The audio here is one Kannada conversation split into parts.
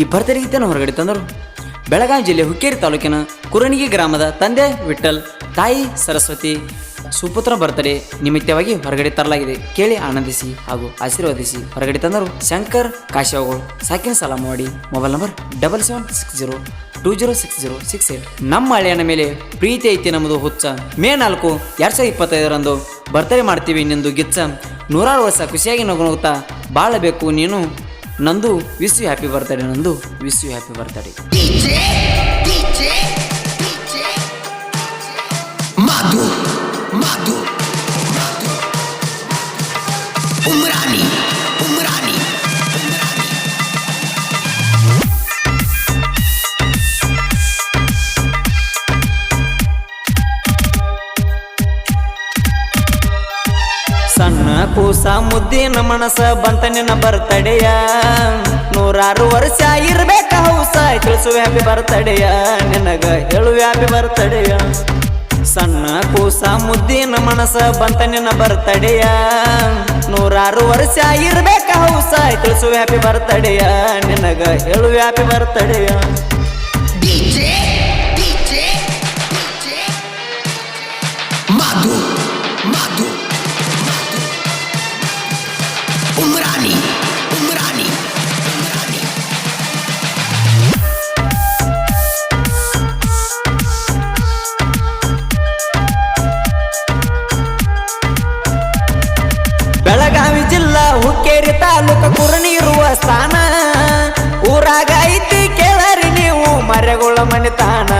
ಈ ಬರ್ತಾರೆ ಗೀತೆಯನ್ನು ಹೊರಗಡೆ ತಂದರು. ಬೆಳಗಾವಿ ಜಿಲ್ಲೆ ಹುಕ್ಕೇರಿ ತಾಲೂಕಿನ ಕುರಣಿಗೆ ಗ್ರಾಮದ ತಂದೆ ವಿಠಲ್ ತಾಯಿ ಸರಸ್ವತಿ, ಸುಪುತ್ರ ಬರ್ತಡೆ ನಿಮಿತ್ತವಾಗಿ ಹೊರಗಡೆ ತರಲಾಗಿದೆ. ಕೇಳಿ ಆನಂದಿಸಿ ಹಾಗೂ ಆಶೀರ್ವದಿಸಿ ಹೊರಗಡೆ ತಂದರು ಶಂಕರ್ ಕಾಶಿಯಾವುಗಳು ಸಾಕಿನ ಸಾಲ ಮಾಡಿ mobile number double seven six zero two zero six zero six eight. ನಮ್ಮ ಹಳೆಯನ ಮೇಲೆ ಪ್ರೀತಿ ಐತಿ ನಮ್ಮದು ಹುಚ್ಚ. ಮೇ ನಾಲ್ಕು ಎರಡು ಸಾವಿರದ ಇಪ್ಪತ್ತೈದರಂದು ಬರ್ತಡೇ ಮಾಡ್ತೀವಿ ನಿಂದು ಗಿಚ್ಚ. ನೂರಾರು ವರ್ಷ ಖುಷಿಯಾಗಿ ನಗುತ್ತಾ ಬಾಳಬೇಕು ನೀನು. ನಂದು ವಿಸ್ ಹ್ಯಾಪಿ ಬರ್ತಡೇ ನಂದು ವಿಸ್ ಹ್ಯಾಪಿ ಬರ್ತಡೇ DJ. ಮುದ್ದಿನ ಮನಸ ಬಂತ ನಿನ್ನ ಬರ್ತಡೆಯ. ನೂರಾರು ವರ್ಷ ಇರ್ಬೇಕ ಹೌಸ ತಿಳಿಸು ಹ್ಯಾಪಿ ಬರ್ತಡೆಯ. ನಿನಗ ಹೇಳು ಹ್ಯಾಪಿ ಬರ್ತಡೆಯ. ಸಣ್ಣ ಕೂಸ ಮುದ್ದಿನ ಮನಸ ಬಂತ ನಿನ್ನ ಬರ್ತಡೆಯ. ನೂರಾರು ವರ್ಷ ಇರ್ಬೇಕ ಹೌಸ ತಿಳಿಸು ಹ್ಯಾಪಿ ಬರ್ತಡೆಯ. ನಿನಗ ಹೇಳು ಹ್ಯಾಪಿ ಬರ್ತಡೆಯ. DJ, DJ, DJ. ಬೆಳಗಾವಿ ಜಿಲ್ಲಾ ಹುಕ್ಕೇರಿ ತಾಲೂಕ ಕುರಣಿ ಇರುವ ಸ್ಥಾನ. ಊರಾಗ ಐತಿ ಕೇಳರಿ ನೀವು ಮರೆಗೊಳ ಮನಿತಾನ.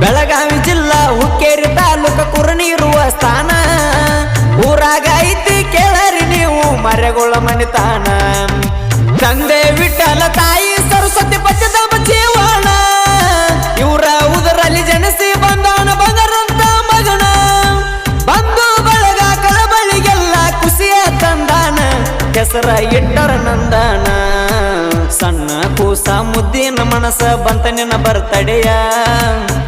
ಬೆಳಗಾವಿ ಜಿಲ್ಲಾ ಹುಕ್ಕೇರಿ ತಾಲೂಕ ಕುರುಣಿ ಇರುವ ಸ್ಥಾನ. ಮರೆಗೊಳ ಮನೆತಾನ ತಂದೆ ವಿಠಲ ತಾಯಿ ಸರಸ್ವತಿ ಪಚ್ಚದ ಜೀವನ ಇವರ ಉದರಲ್ಲಿ ಜನಸಿ ಬಂದಾನ ಬಂದರಂತ ಮಗನ. ಬಂದು ಬಳಗ ಕಳಬಳಿಗೆಲ್ಲ ಖುಷಿಯ ತಂದಾನ. ಹೆಸರ ಇಟ್ಟರ ನಂದಾನ. ಸಣ್ಣ ಕೂಸ ಮುದ್ದಿನ ಮನಸ ಬಂತ ನಿನ್ನ ಬರ್ತಡೆಯ.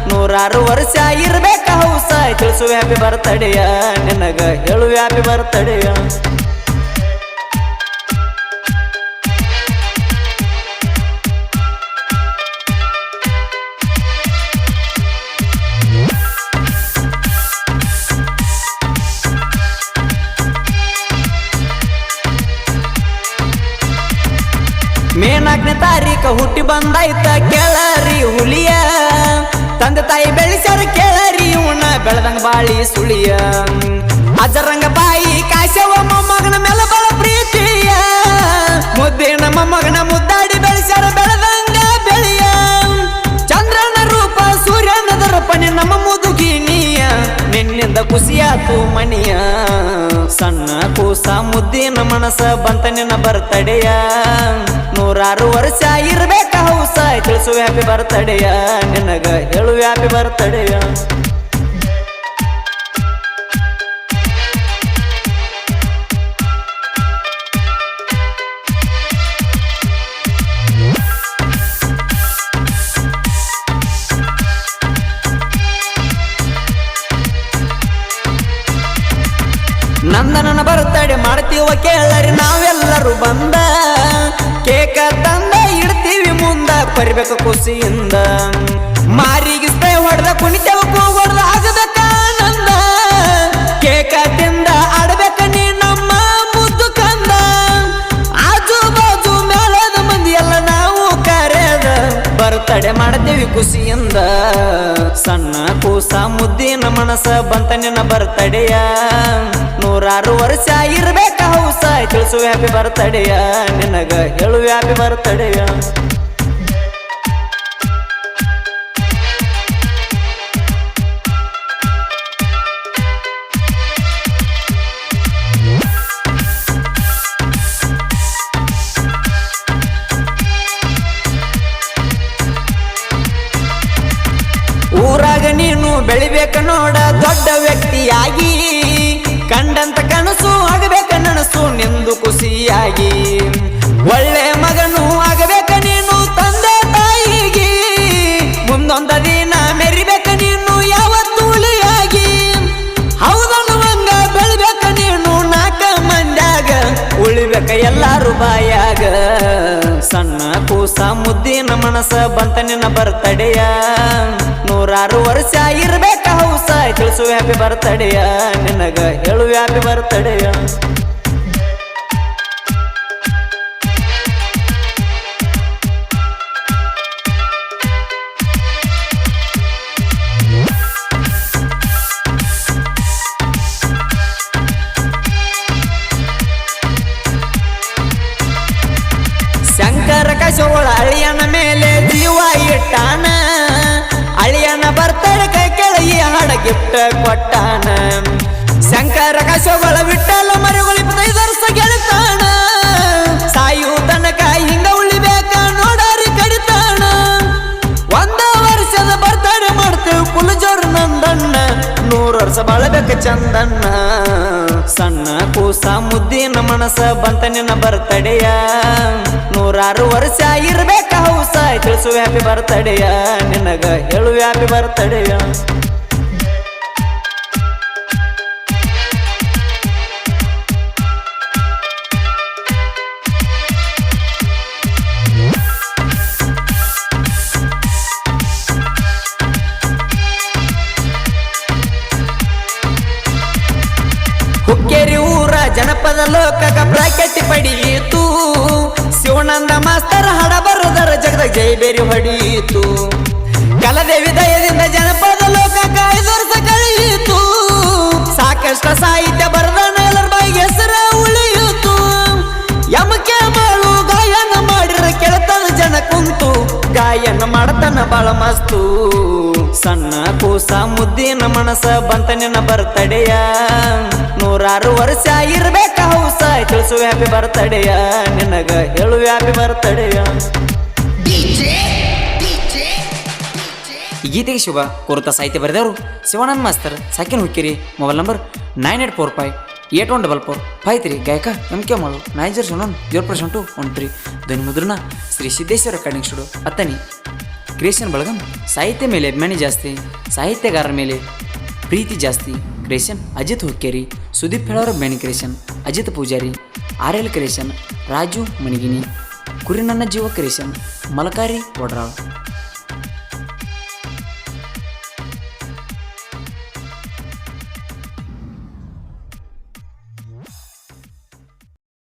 ನೂರಾರು ವರ್ಷ ಇರ್ಬೇಕ ಹೌಸ, ತಿಳಿಸು ಹ್ಯಾಪಿ ಬರ್ತಡೆಯ. ನಿನಗ ಹೇಳು ಹ್ಯಾಪಿ ಬರ್ತಡೆಯ. ಮೇ ತಾರೀಕು ಹುಟ್ಟಿ ಬಂದಾಯ್ತ ಕೇಳರಿ ಹುಲಿಯ. ತಂದೆ ತಾಯಿ ಬೆಳೆಸ್ಯಾರ ಕೇಳರಿ ಉಣ್ಣ ಬೆಳೆದಂಗ ಬಾಳಿ ಸುಳಿಯ. ಅಜರಂಗ ಬಾಯಿ ಕಾಶವ ಮೊಮ್ಮಗನ ಮೇಲೆ ಬಲ ಪ್ರೀತಿಯ. ಮುದ್ದಿನ ಮೊಮ್ಮಗನ ಮುದ್ದಾಡಿ ನಿನ್ನಿಂದ ಖುಷಿಯಾತು ಮಣಿಯ ಸಣ್ಣ ಕೂಸ ಮುದ್ದಿನ ಮನಸ ಬಂತ ನಿನ್ನ ಬರ್ತಡೆಯ. ನೂರಾರು ವರ್ಷ ಇರ್ಬೇಕ ಹೌಸ, ತಿಳಿಸು ಹ್ಯಾಪಿ ಬರ್ತಡೆಯ. ನಿನಗ ಹೇಳು ಹ್ಯಾಪಿ ಬರ್ತಡೆಯ. ಬರ್ತಡೆ ಮಾಡ್ತೀವ ಕೇಳರಿ, ನಾವೆಲ್ಲರೂ ಬಂದ ಕೇಕ ತಂದ ಇಡ್ತೀವಿ ಮುಂದ ಬರ್ಬೇಕು ಖುಷಿಯಿಂದ. ಮಾರಿಗೆ ಸ್ಪ್ರೇ ಹೊಡೆದ ಕುಣಿತೇವ ಸಣ್ಣ ಕೂಸ ಮುದ್ದಿನ ಮನಸ ಬಂತ ನಿನ್ನ ಬರ್ತಡೆಯ. ನೂರಾರು ವರ್ಷ ಇರ್ಬೇಕ ಹೌಸ ತಿಳಿಸು ಹ್ಯಾಪಿ ಬರ್ತಡೆಯ ನಿನಗ ಹೇಳು ಹ್ಯಾಪಿ ಬರ್ತಡೆಯ ನೀನು ಬೆಳಿಬೇಕ ನೋಡ ದೊಡ್ಡ ವ್ಯಕ್ತಿಯಾಗಿ. ಕಂಡಂತ ಕನಸು ಆಗಬೇಕ ನನಸು ನಿಂದು ಖುಷಿಯಾಗಿ. ಒಳ್ಳೆ ಮಗನು ಆಗಬೇಕ ನೀನು ತಂದೆ ತಾಯಿಗೆ. ಮುಂದೊಂದ ದಿನ ಮೆರಿಬೇಕ ನೀನು ಯಾವತ್ತು ಉಳಿಯಾಗಿ ಹೌದನ್ನುವಂಗ ಬೆಳಿಬೇಕ ನೀನು ನಾಕ ಮಂದ್ಯಾಗ. ಉಳಿಬೇಕ ಎಲ್ಲಾರು ಬಾಯಾಗ. ಸಣ್ಣ ಕೂಸ ಮುದ್ದಿನ ಮನಸ ಬಂತ ನಿನ್ನ ಬರ್ತಡೆಯ. ನೂರಾರು ವರ್ಷ ಇರ್ಬೇಕ ಹೌಸ. ತಿಳಿಸು ಹ್ಯಾಪಿ ಬರ್ತಡೆಯ. ನಿನಗ ಹೇಳು ಹ್ಯಾಪಿ ಬರ್ತಡೆಯ. ಕೊಟ್ಟಾನ ಶಂಕರ ಕಶೋಗಳ ಬಿಟ್ಟಲ್ಲ ಮರಿಗಳು ಇಪ್ಪತ್ತೈದು ವರ್ಷ ಗೆಳತಾನ ಸಾಯು ತನಕ ಹಿಂಗ ಉಳಿಬೇಕ ನೋಡಾರಿ ಕಡಿತಾಣ. ಒಂದ ವರ್ಷದ ಬರ್ತಡೆ ಮಾಡ್ತೇವೆ ಕುಲಜೋರ್ ನಂದಣ್ಣ. ನೂರು ವರ್ಷ ಬಾಳಬೇಕ ಚಂದಣ್ಣ. ಸಣ್ಣ ಕೂಸ ಮುದ್ದಿನ ಮನಸ ಬಂತ ನಿನ್ನ ಬರ್ತಡೆಯ. ನೂರಾರು ವರ್ಷ ಇರ್ಬೇಕ ಹೌಸ ತಿಳಿಸುವ ಹ್ಯಾಪಿ ಬರ್ತಡೆಯ. ನಿನಗ ಹೇಳು ಹ್ಯಾಪಿ ಬರ್ತಡೆಯ. ಲೋಕಕ ಬ್ರಾಕೆಟ್ ಪಡೀತು. ಶಿವನಂದ ಮಾಸ್ತರ್ ಹಡ ಬರದರ ಜಗದ ಜೈಬೇರಿ ಹೊಡೀತು ಕಲದೇವಿ ದಯದಿಂದ ಜನಪದ ಲೋಕಕ ಐದು ವರ್ಷ ಕಳೆಯಿತು. ಸಾಕಷ್ಟು ಸಾಹಿತ್ಯ ಬರದ ಎಲ್ಲರ ಬಾಯಿಗೆ ಹೆಸರ ಉಳಿಯಿತು. ಯಮಕೆ ಮಾಡು ಗಾಯನ ಮಾಡಿರ ಕೆಳತನ ಜನ ಕುಂತು. ಗಾಯನ ಮಾಡತನ ಬಾಳ ಮಸ್ತು. ಸಣ್ಣ ಕೂಸ ಮುದ್ದಿನ ಮನಸ ಬಂತ ನಿನ್ನ ಬರ್ತಡೆಯ. ನೂರಾರು ವರ್ಷ ಇರ್ಬೇಕ ಹೌಸ ತಿಳಿಸು ಹ್ಯಾಪಿ ಬರ್ತಡೆಯ ನಿನಗ ಹೇಳು ಹ್ಯಾಪಿ ಬರ್ತಡೆಯ ಗೀತೆಗೆ ಶುಭ. ಕುರುತ ಸಾಹಿತ್ಯ ಬರೆದವರು Shivanand master ಸಾಕಿನ Hukkeri mobile number nine eight four five eight one double four five three. ಗಾಯಕ M K Malu nine zero seven zero percent two one three ಧ್ವನಿ ಮುದ್ರಣ Shri Siddeshwara recording studio Athani. Creation ಬಳಗ ಸಾಹಿತ್ಯ ಮೇಲೆ ಅಭಿಮಾನಿ ಜಾಸ್ತಿ, ಸಾಹಿತ್ಯಗಾರರ ಮೇಲೆ ಪ್ರೀತಿ ಜಾಸ್ತಿ. ಕ್ರಿಯೇಷನ್ ಅಜಿತ್ ಹುಕ್ಕೇರಿ, ಸುದೀಪ್ ಹೇಳೋರ ಅಭಿಮಾನಿ creation Ajit Pujari R L creation Raju Manigini, ಕುರಿ ನನ್ನ ಜೀವ ಕ್ರಿಯೇಷನ್ ಮಲಕಾರಿ ವಡ್ರಾಳ್.